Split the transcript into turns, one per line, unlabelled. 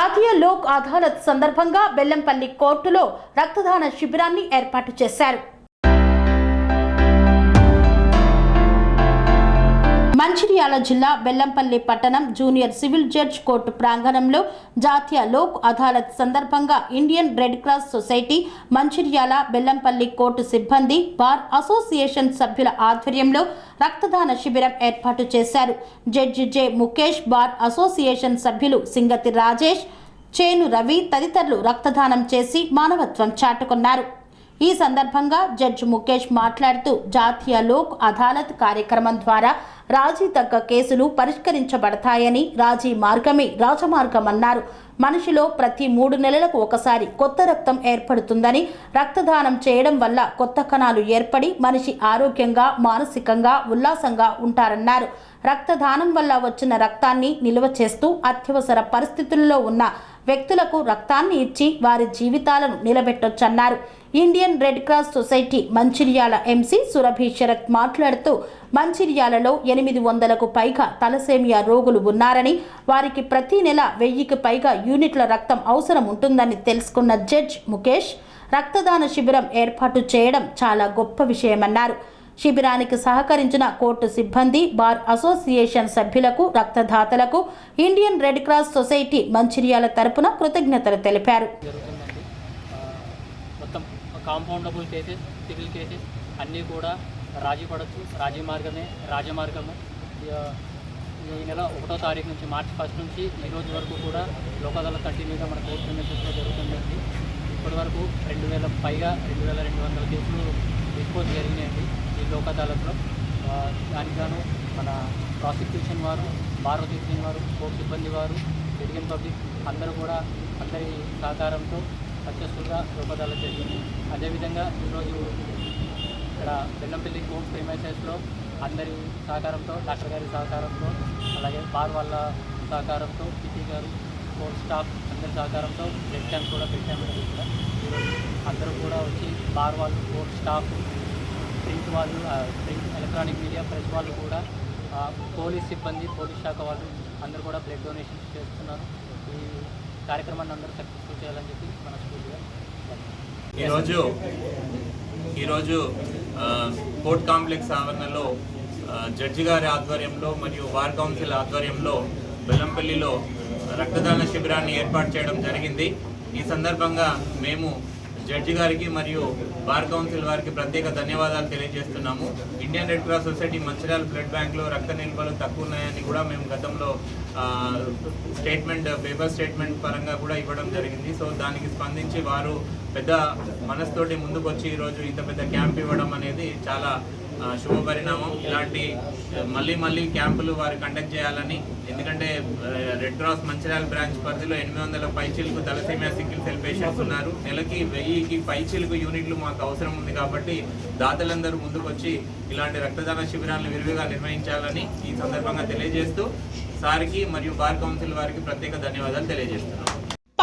జాతీయ లోక్ అదాలత్ సందర్భంగా బెల్లంపల్లి కోర్టులో రక్తదాన శిబిరాన్ని ఏర్పాటు చేశారు. మంచిర్యాల జిల్లా బెల్లంపల్లి పట్టణం జూనియర్ సివిల్ జడ్జ్ కోర్టు ప్రాంగణంలో జాతీయ లోక్ అదాలత్ సందర్భంగా Indian red cross society Mancherial Bellampalli court సిబ్బంది బార్ అసోసియేషన్ సభ్యుల ఆధ్వర్యంలో రక్తదాన శిబిరం ఏర్పాటు చేశారు. Judge J Mukesh bar association సభ్యులు సింగతి రాజేష్ చేను రవి తదితరులు రక్తదానం చేసి మానవత్వం చాటుకున్నారు. ఈ సందర్భంగా జడ్జి ముఖేష్ మాట్లాడుతూ జాతీయ లోక్ అదాలత్ కార్యక్రమం ద్వారా రాజీ తగ్గ కేసులు పరిష్కరించబడతాయని రాజీ మార్గమే రాజమార్గమన్నారు. మనిషిలో ప్రతి మూడు నెలలకు ఒకసారి కొత్త రక్తం ఏర్పడుతుందని రక్తదానం చేయడం వల్ల కొత్త కణాలు ఏర్పడి మనిషి ఆరోగ్యంగా మానసికంగా ఉల్లాసంగా ఉంటారన్నారు. రక్తదానం వల్ల వచ్చిన రక్తాన్ని నిల్వ చేస్తూ అత్యవసర పరిస్థితుల్లో ఉన్న వ్యక్తులకు రక్తాన్ని ఇచ్చి వారి జీవితాలను నిలబెట్టొచ్చన్నారు. Indian red cross society Mancherial MC Surabhi Sharath మాట్లాడుతూ మంచిర్యాలలో ఎనిమిది వందలకు పైగా తలసేమియా రోగులు ఉన్నారని వారికి ప్రతి నెల వెయ్యికి పైగా యూనిట్ల రక్తం అవసరం ఉంటుందని తెలుసుకున్న జడ్జ్ ముఖేష్ రక్తదాన శిబిరం ఏర్పాటు చేయడం చాలా గొప్ప విషయమన్నారు. శిబిరానికి సహకరించిన కోర్టు సిబ్బంది బార్ అసోసియేషన్ సభ్యులకు రక్తదాతలకు Indian red cross society Mancherial తరపున కృతజ్ఞతలు తెలిపారు.
జరుగుతుందండి మొత్తం కాంపౌండబుల్ కేసెస్ సివిల్ కేసెస్ అన్నీ కూడా రాజీ పడవచ్చు రాజీ మార్గమే రాజమార్గము ఈ నెల ఒకటో తారీఖు నుంచి మార్చి ఫస్ట్ నుంచి ఈ రోజు వరకు కూడా లోకదళ కంటిన్యూగా మన కోర్టు ప్రిమిసెస్లో జరుగుతుందండి. ఇప్పటి వరకు రెండు వేల పైగా రెండు వేల రెండు వందల కేసులు డిస్పోజ్ జరిగినాయండి. ఈ లోక్ అదాలత్లో దానికిగాను మన ప్రాసిక్యూషన్ వారు బార్ అసోసియేషన్ వారు కోర్టు సిబ్బంది వారు సిటిజన్ పబ్లిక్ అందరూ కూడా అందరి సహకారంతో సక్సెస్ఫుల్గా లోక్ అదాలత్ జరిగింది. అదేవిధంగా ఈరోజు ఇక్కడ బెల్లంపల్లి కోర్ట్ ప్రిమైసెస్లో అందరి సహకారంతో డాక్టర్ గారి సహకారంతో అలాగే బార్ వాళ్ళ సహకారంతో పిటి గారు కోర్ట్ స్టాఫ్ అందరి సహకారంతో బ్లడ్ క్యాంప్ కూడా పెట్టాము. ఇక్కడ అందరూ కూడా వచ్చి బార్ వాళ్ళు కోర్ట్ స్టాఫ్ ప్రింట్ వాళ్ళు ప్రింట్ ఎలక్ట్రానిక్ మీడియా ప్రెస్ వాళ్ళు కూడా పోలీస్ సిబ్బంది పోలీస్ శాఖ వాళ్ళు అందరూ కూడా బ్లడ్ డొనేషన్స్ చేస్తున్నారు. ఈ కార్యక్రమాన్ని అందరూ సక్సెస్ఫుల్ చేయాలని చెప్పి మన స్కూల్గా
ఈరోజు ఈరోజు కోర్ట్ కాంప్లెక్స్ ఆవరణలో జడ్జి గారి ఆధ్వర్యంలో మరియు వార్ కౌన్సిల్ ఆధ్వర్యంలో బెల్లంపల్లిలో రక్తదాన శిబిరాన్ని ఏర్పాటు చేయడం జరిగింది. ఈ సందర్భంగా మేము జడ్జి గారికి మరియు బార్ కౌన్సిల్ వారికి ప్రత్యేక ధన్యవాదాలు తెలియజేస్తున్నాము. Indian red cross society Mancherial blood బ్యాంక్లో రక్త నిల్వలు తక్కువ ఉన్నాయని కూడా మేము గతంలో స్టేట్మెంట్ పేపర్ స్టేట్మెంట్ పరంగా కూడా ఇవ్వడం జరిగింది. సో దానికి స్పందించి వారు పెద్ద మనసుతోటి ముందుకు వచ్చి ఈరోజు ఇంత పెద్ద క్యాంప్ ఇవ్వడం అనేది చాలా శుభ పరిణామం. ఇలాంటి మళ్ళీ మళ్ళీ క్యాంపులు వారు కండక్ట్ చేయాలని. ఎందుకంటే రెడ్ క్రాస్ మంచిర్యాల బ్రాంచ్ పరిధిలో ఎనిమిది వందల పైచీలకు తలసీమియా సిక్కిల్ సెల్ పేషెంట్స్ ఉన్నారు. నెలకి వెయ్యికి పైచీలకు యూనిట్లు మాకు అవసరం ఉంది కాబట్టి దాతలందరూ ముందుకొచ్చి ఇలాంటి రక్తదాన శిబిరాలను విరివిగా నిర్వహించాలని ఈ సందర్భంగా తెలియజేస్తూ సార్కి మరియు బార్ కౌన్సిల్ వారికి ప్రత్యేక ధన్యవాదాలు తెలియజేస్తున్నాం.